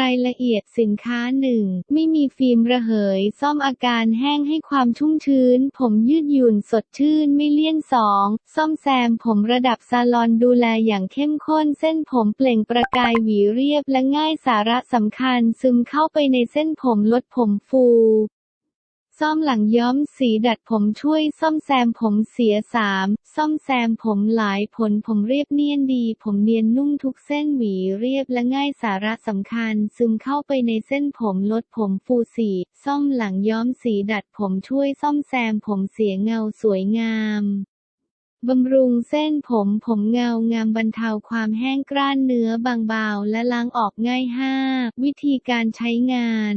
รายละเอียดสินค้าหนึ่งไม่มีฟิล์มระเหย ซ่อมอาการแห้งให้ความชุ่มชื้น ผมยืดหยุ่นสดชื่นไม่เลี่ยนสองซ่อมแซมผมระดับซาลอนดูแลอย่างเข้มข้น เส้นผมเปล่งประกายหวีเรียบและง่ายสาระสำคัญ ซึมเข้าไปในเส้นผมลดผมฟู ซ่อมหลังย้อมสีดัดผมช่วยซ่อมแซมผมเสีย 3. ซ่อมแซมผมหลายผลผมเรียบเนียนดี ผมเนียนนุ่มทุกเส้นหวีเรียบและง่ายสาระสำคัญ ซึมเข้าไปในเส้นผมลดผมฟู 4. ซ่อมหลังย้อมสีดัดผมช่วยซ่อมแซมผมเสียเงาสวยงามบำรุงเส้นผมผมเงางามบรรเทาความแห้งกร้านเนื้อบางเบาและล้างออกง่าย 5. วิธีการใช้งาน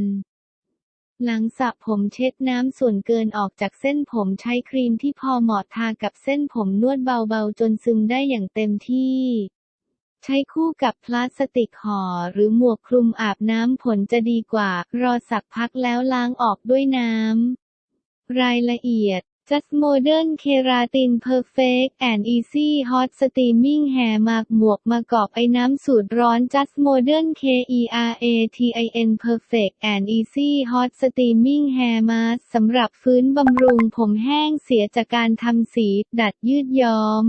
หลังสระผมเช็ดน้ำส่วนเกินออกจากเส้นผมใช้ครีมที่พอเหมาะทากับเส้นผมนวดเบาๆ จนซึมได้อย่างเต็มที่ใช้คู่กับพลาสติกห่อหรือหมวกคลุมอาบน้ำผลจะดีกว่า รอสักพักแล้วล้างออกด้วยน้ำ รายละเอียด Just Modern Keratin Perfect and Easy Hot Steaming Hair Mask หมวกมากอบไอ้น้ำสูตรร้อน Just Modern Keratin Perfect and Easy Hot Steaming Hair Mask สำหรับฟื้นบำรุงผมแห้งเสียจากการทำสี ดัดยืดย้อม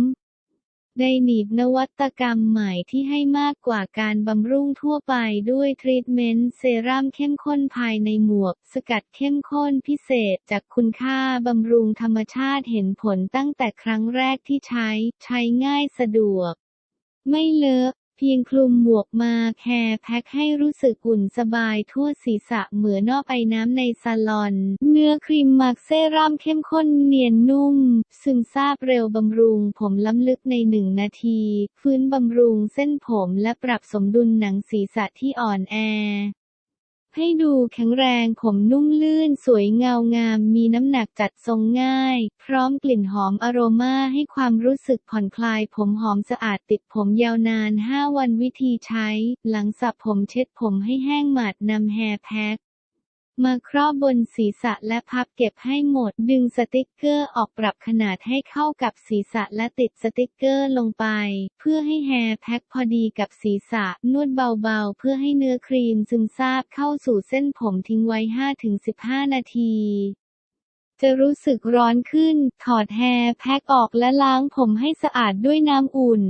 ได้หนีบนวัตกรรมใหม่ที่ให้มากกว่าการบำรุงทั่วไปด้วยทรีทเมนต์เซรั่มเข้มข้นภายในหมวก สกัดเข้มข้นพิเศษจากคุณค่าบำรุงธรรมชาติเห็นผลตั้งแต่ครั้งแรกที่ใช้ ใช้ง่ายสะดวก ไม่เลอะ พียงคลุมหมวกมาแคร์แพ็คให้รู้สึกอุ่นสบายทั่วศีรษะเหมือนนอกไอน้ำในซาลอน เนื้อครีมมาร์กเซรั่มเข้มข้นเนียนนุ่ม ซึมซาบเร็วบำรุงผมล้ำลึกในหนึ่งนาที ฟื้นบำรุงเส้นผมและปรับสมดุลหนังศีรษะที่อ่อนแอ ให้ดูแข็งแรงผมนุ่มลื่น สวยเงางาม มีน้ำหนักจัดทรงง่าย พร้อมกลิ่นหอมอโรมาให้ความรู้สึกผ่อนคลาย ผมหอมสะอาดติดผมยาวนาน 5 วันวิธีใช้ หลังสระผมเช็ดผมให้แห้งหมาดนำแฮร์แพ็ค มาครอบบนศีรษะและพับเก็บให้หมด ดึงสติกเกอร์ออกปรับขนาดให้เข้ากับศีรษะและติดสติกเกอร์ลงไป เพื่อให้แฮร์แพ็คพอดีกับศีรษะ นวดเบาๆ เพื่อให้เนื้อครีมซึมซาบเข้าสู่เส้นผมทิ้งไว้ 5-15 นาทีจะรู้สึกร้อนขึ้น ถอดแฮร์แพ็คออกและล้างผมให้สะอาดด้วยน้ำอุ่น